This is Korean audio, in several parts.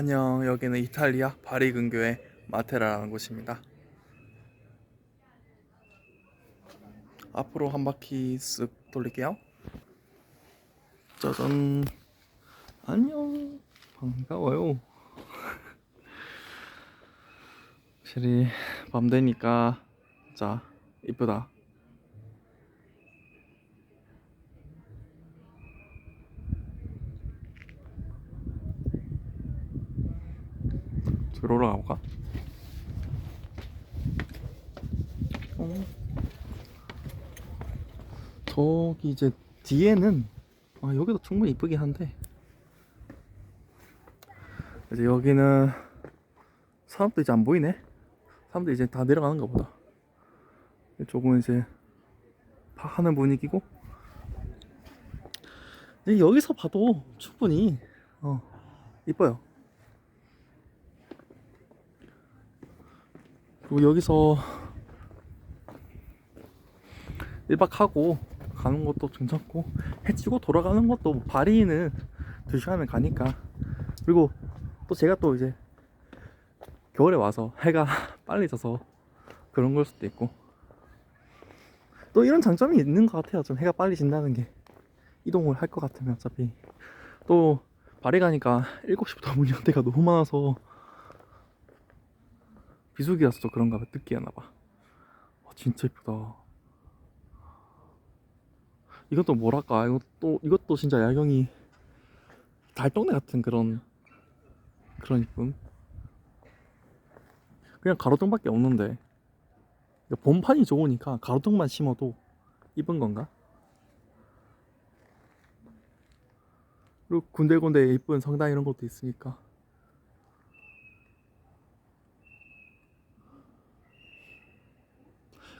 안녕, 여기는 이탈리아 바리 근교의 마테라라는 곳입니다. 앞으로 한 바퀴 쓱 돌릴게요. 짜잔. 안녕. 반가워요. 확실히 밤 되니까 진짜 이쁘다. 들어올라가 볼까? 어. 저기 이제 뒤에는 아 여기도 충분히 이쁘긴 한데. 이제 여기는 사람도 이제 안 보이네. 사람들 이제 다 내려가는가 보다. 이쪽은 이제 다 하는 분위기고. 여기서 봐도 충분히 어 이뻐요 그리고 여기서 1박 하고 가는 것도 괜찮고 해치고 돌아가는 것도 뭐 바리는 2시간은 가니까. 그리고 또 제가 또 이제 겨울에 와서 해가 빨리 져서 그런 걸 수도 있고. 또 이런 장점이 있는 것 같아요. 좀 해가 빨리 진다는 게. 이동을 할 것 같으면 어차피. 또 바리 가니까 7시부터 문연 데가 너무 많아서 비수기라서 또 그런가 봐 늦게 하나 봐. 와, 진짜 이쁘다. 이것도 뭐랄까? 이것도 이것도 진짜 야경이 달동네 같은 그런 그런 이쁨? 그냥 가로등밖에 없는데. 본판이 좋으니까 가로등만 심어도 이쁜 건가? 그리고 군데군데 이쁜 성당 이런 것도 있으니까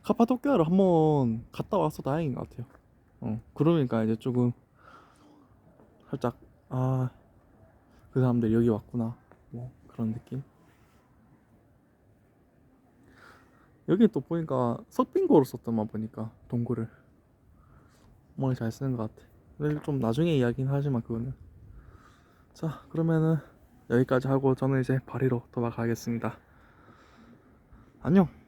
카파도키아를 한번 갔다 와서 다행인 것 같아요. 어, 그러니까 이제 조금 살짝 아, 그 사람들 여기 왔구나. 뭐 그런 느낌. 여기 또 보니까 석빙고로 썼더만 보니까 동굴을 머리 잘 쓰는 것 같아. 근데 좀 나중에 이야기는 하지만 그거는 자 그러면은 여기까지 하고 저는 이제 바리로 돌아가겠습니다. 안녕.